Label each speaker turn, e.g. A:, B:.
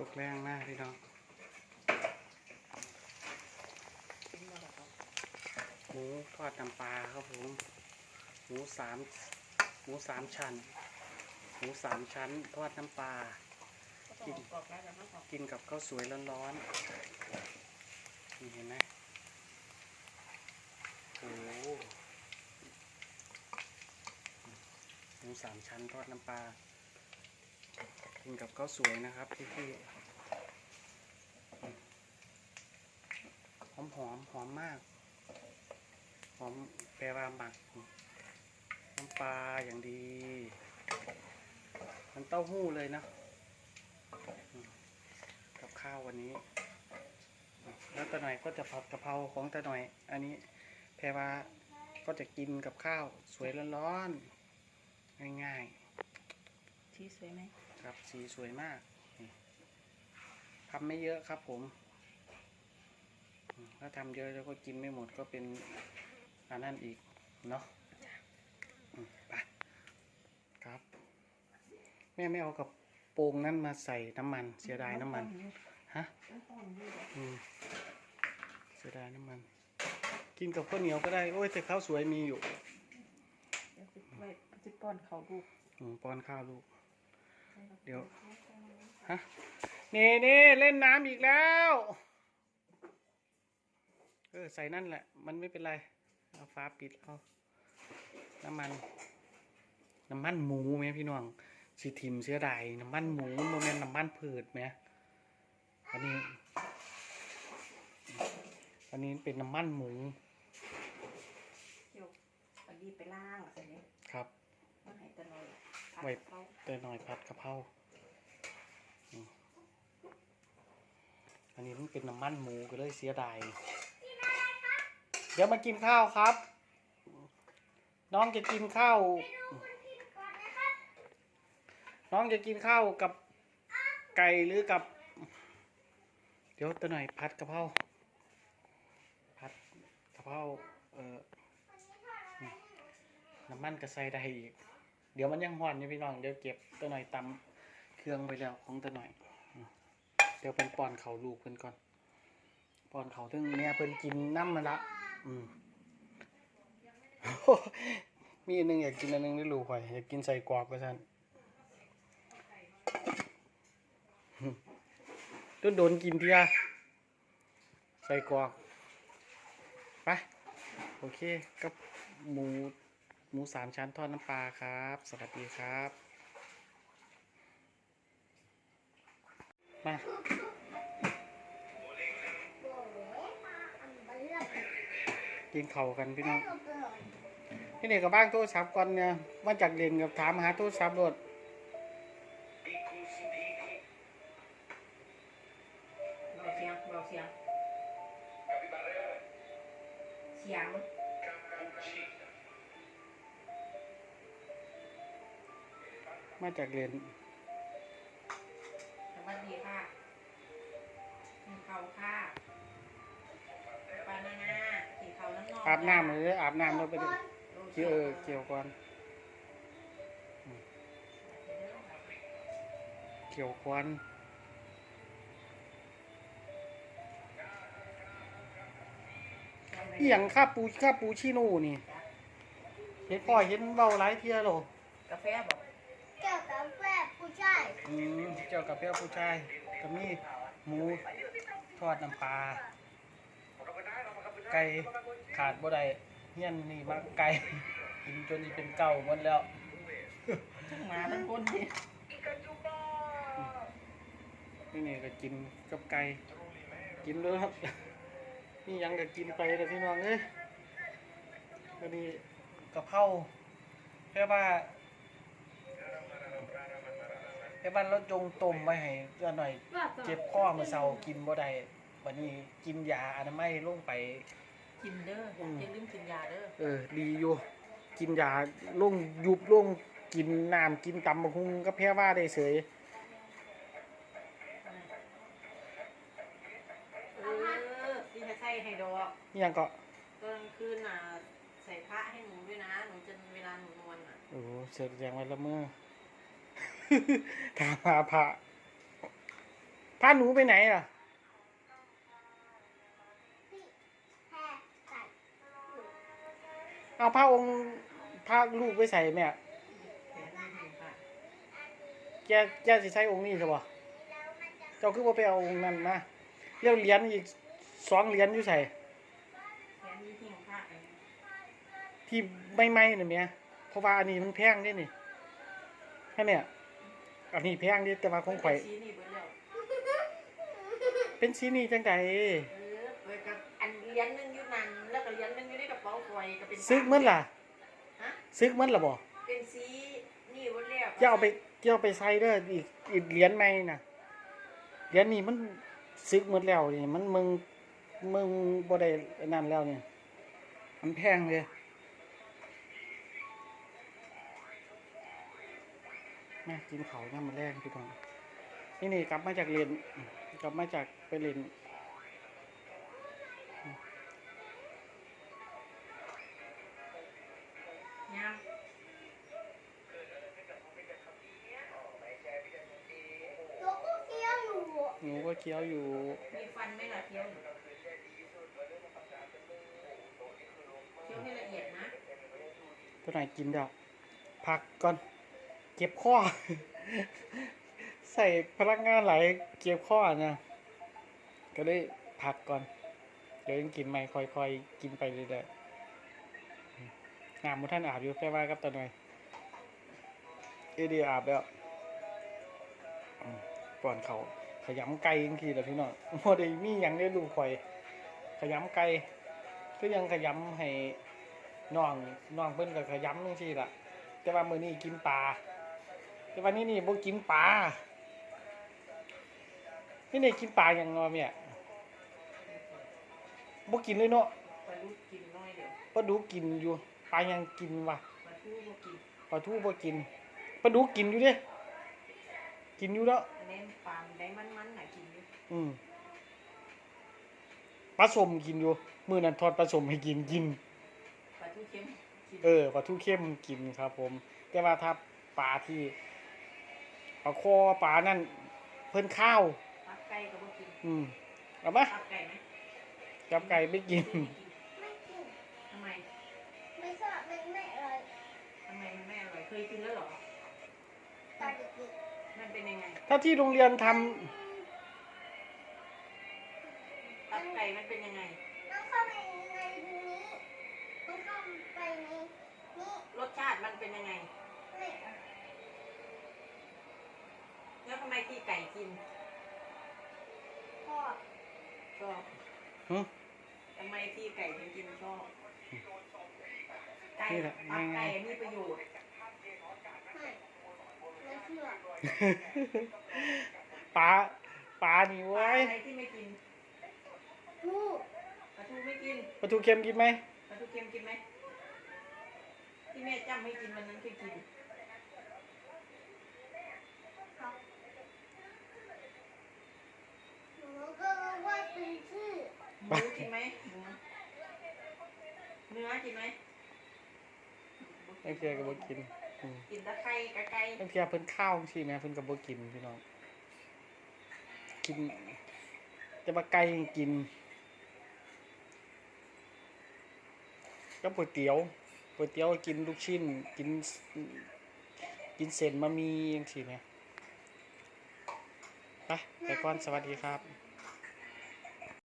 A: ตกแรงมากพี่น้องหมูทอดน้ำปลาครับผม หมูสามหมูสามชั้น หมูสามชั้น ทอดน้ำปลา กิน
B: กิ
A: นกับข้าวสวยร้อนๆ นี่เห็นไหมโอ้หมูสามชั้นทอดน้ำปลา กินกับข้าวสวยนะครับพี่พี่หอมหอมหอมมาก หอมแปลว่าหมักน้ำปลาอย่างดีมันเต้าหู้เลยนะ กับข้าววันนี้ แล้วตาหน่อยก็จะผัดกะเพราของตาหน่อย อันนี้แพรว่าก็จะกินกับข้าวสวยร้อนๆง่ายๆ
B: ชีสสวยไหม
A: ครับสีสวยมากนี่ทำไม่เยอะครับผมอืมถ้าทำเยอะแล้วก็กินไม่หมดก็เป็นอันนั้นอีกเนาะอืมไปครับ แม่ไม่เอากับโปรงนั้นมาใส่น้ำมัน เสียดายน้ำมันฮะอืมเสียดายน้ำมัน กินกับข้าวเหนียวก็ได้ โอ้ยแต่ข้าวสวยมีอยู่
B: เดี๋ยวสิไว้สิป้อนเขาดู
A: อืมป้อนข้าวลูก เดี๋ยวฮะเน่เน่เล่นน้ำอีกแล้ว เออ ใส่นั่นแหละ มันไม่เป็นไร เอาฟ้าปิดเอาน้ำมัน น้ำมันหมูไหมพี่น้องสิทิมเสียดายน้ำมันหมูโมเมนน้ำมันผืดไหมอันนี้ อันนี้เป็นน้ำมันหมู
B: เดี๋ยวอันนี้ไปล่างอะสิเนี่ย
A: ครับ
B: มาให้ตะนอย ผัด
A: ไว้
B: เขา
A: แต่หน่อยผัดกะเพราอืมอันนี้มันเป็นน้ำมันหมูก็เลยเสียดาย เดี๋ยวมากินข้าวครับ น้องจะกินข้าว น้องจะกินข้าวกับไก่หรือกับ เดี๋ยวตัวหน่อยผัดกะเพราผัดกะเพราเอ่ออืมน้ำมันกระใส่ได้อีก เดี๋ยวมันยังหวานอยู่พี่น้องเดี๋ยวเก็บตัวหน่อยตำเครื่องไปแล้วของตัวหน่อย เดี๋ยวเป็นป้อนเขาลูกเพิ่นก่อนป้อนเขาถึงเนี่ยเพิ่นกินน้ำมันละอืมมีอันหนึงอยากกินอันหนึงได้รู้ข่อยอยากกินใส่กรอกก็ซั่นโดนโดนกินเทียใส่กรอกไปโอเคกับหมู หมูสามชั้นทอดน้ำปลาครับ สวัสดีครับ มากินเข่ากันพี่น้องพี่เด็กกับบ้านโทรศัพท์ก่อนเนี่ยมาจากเรียนกับถามหาโทรศัพท์รถ
B: เราเสียง
A: มาจากเรียน
B: สวัสดีค่ะกินเขาวค่ะปานานากินเขาวน้ำนอง
A: อาบน้ำเลยเด้ออาบน้ำแล้วไปเลย
B: โอค
A: เกี่ยวเออเกี่ยวก่อนอืมเกี่ยวก่อนอหย่างข้าปูข้าปูชิโน่นี่เห็นพ่อเห็นเบาหลายเทียหรอกา
B: แฟบอก
C: เกี่ยวกับแฟนผู้ชาย
A: อืมเจ้ากับเปี้ยวผู้ชายก็มีหมูทอดน้ำปลาไก่ขาดบ่ได้เฮียนนี่มาไก่ กินจนนี่เป็นเก่าหมดแล้ว
B: ทั้งหมาทั้งคนดิ
A: นี่นี่ก็กินกับไก่กินเลยครับ นี่ยังก็กินไปเลยพี่น้องเอ้ยก็นี่กะเพราแค่ว่า แค่ว่าเราจงต้มไว้ให้เพื่อนหน่อย เจ็บข้อเมื่อเช้ากินบ่ได้วันนี้กินยาอนามัยลงไป
B: กินเด้อ
A: อืม
B: อย่าลืมกินยาเด้อ
A: เออดีอยู่กินยาลงยุบลงกินน้ำกินตำบักหุ่งก็แพ้ว่าได้เสย
B: เออพี่ให้ใส่ให้ดอก
A: นี่ยังก็
B: ตอนกลางคืนน่ะใส่พระให้หนูด้วยนะ หนูจะเวลาหนูนอนอะ
A: โอ้โหเสร็จแจงไว้ละเมื่อ ถามหาพระพาหนูไปไหนล่ะเอาพระองค์พาลูกไปใส่แม่
B: แขนมีหิ้งค่ะ
A: แกแกสิใช้องค์นี้ใช่ป่ะเจ้าคือว่าไปเอาองค์นั้นมาเรียกเหรียญอีกสองเหรียญอยู่ใส่ที่ไม่ไหม้น่ะเมียเพราะว่าอันนี้มันแพงเด้นี่ใช่ไหมอะ อันนี้แพงดิแต่ว่าของข่อย
B: ชี้นี่เบิ่งแล้ว
A: เป็นสีนี้จังใด
B: เออเบิ่งกับอันเหรียญหนึงอยู่นั่นแล้วก็เหรียญหนึงอยู่ในกระเป๋าข่อยก็เป็น
A: ซึกมันล่ะ
B: ฮะ
A: ซึกมันล่ะบ่
B: เป็นสีนี่เบิ่งแล้ว
A: จะเอาไปจะเอาไปใส่เด้ออีกอีกเหรียญใหม่น่ะเหรียญนี้มันซึกหมดแล้วนี่มันมึงมึงบ่ได้อันนั่นแล้วนี่มันแพงเลย มากินเขาวย่ำมาแรงพี่น้องนี่นี่กลับมาจากเรียนกลับมาจากไปเรียน
B: ยาม
C: ตัวก็เคี้ยวอยู่
A: หนูก็เคี้ยวอยู่
B: มีฟันไหมล่ะเคี้ยวเคี้ยวให้ละเอียดนะ
A: ตัวไหนกินเดี๋ยวพักก่อน เก็บข้อ ใส่พลังงานหลายเก็บข้อนะก็ได้พักก่อน เดี๋ยวยังกินไม่ค่อยๆกินไปเรื่อยๆน้ำมุท่านอาบอยู่แค่ว่ากับตาหน่อยเอเดียอาบแล้วก่อนเขาขยำไก่ยังทีแหละพี่น้องโมได้มียังได้ดูข่อย ขยำไก่ก็ยังขยำให้น้องน้องเพิ่นก็ขย้ำจังซี่ล่ะแต่ว่ามือนี้กินปลา แต่ว่านี่นี่บ่กินปลานี่นี่กินปลาหยังเนาะแม่บ่กินเลยเนาะ
B: ปลาลูกกินน้อยเดียว
A: ปลาดุกกินอยู่ปลาหยังกินวะ
B: ปลาทูก็กิน
A: ปลาทูบ่กินปลาดุกกินอยู่เด้กินอยู่แล้ว
B: อันนี้ปลาได้มันๆน่ะกินอยู่
A: อืมปลาสมกินอยู่มื้อนั้นทอดปลาสมให้กินกิน
B: ปลาทูเค็มกิน
A: เออปลาทูเข้มกินครับผม แต่ว่าถ้าปลาที่ ปลาคอปลานั่นเพิ่นข้าว
B: ปลาไก่ก็บ่กิน
A: อืมเอามา
B: ปลาไก่ไหม
A: จับไก่ไม่กิน
C: ไม่กิน
B: ทำไม
C: ไม่ชอบมันไม่อร่อย
B: ทำไมมันไม่อร่อยเคยกินแล้วเหรอ
C: ตอนเด็ก
B: มันเป็นยังไง
A: ถ้าที่โรงเรียนทำ
B: ปลาไก่มันเป็นยังไง
C: ๆมันเข้าไปในนี้มันเข้าไปในนี้
B: รสชาติมันเป็นยังไง
C: ไม่อร่อย
B: แล้วทำ ไมที่ไก่กิน
C: ชอบ
B: ชอบ
A: หึ
B: ทำไมที่ไก่ถึงกินชอบไก่
A: นี่แหละ
B: ปลาไก่มีประโยชน์
C: ไม่ไม่เชื่อ
A: ปลาปลานี่
B: ปลา
A: ไว้ย
B: อะไรที่ไม่กิน
C: พูด
B: ปลาทูไม่กิน
A: ปลาทูเค็มกินไหม
B: ปลาทูเค็มกินไหมที่แม่จำไม่กินวันนั้นเคยกิน
C: ครับหนูก็รู้ว่าเป็นชื่อ
B: หมูกินไหมหมูเนื้อกินไหม
A: บางเทียก็บ่กินอืม
B: กินตะไคร้กะไก่
A: บางเทียเพิ่นข้าวสิแม่เพิ่นก็บ่กินพี่น้อง กินแต่ว่าไก่ยังกินก็ก๋วยเตี๋ยวก๋วยเตี๋ยวกินลูกชิ้น กิน กินเส้นมามีจังซี่แหมไปไปก่อนสวัสดีครับ
C: ไ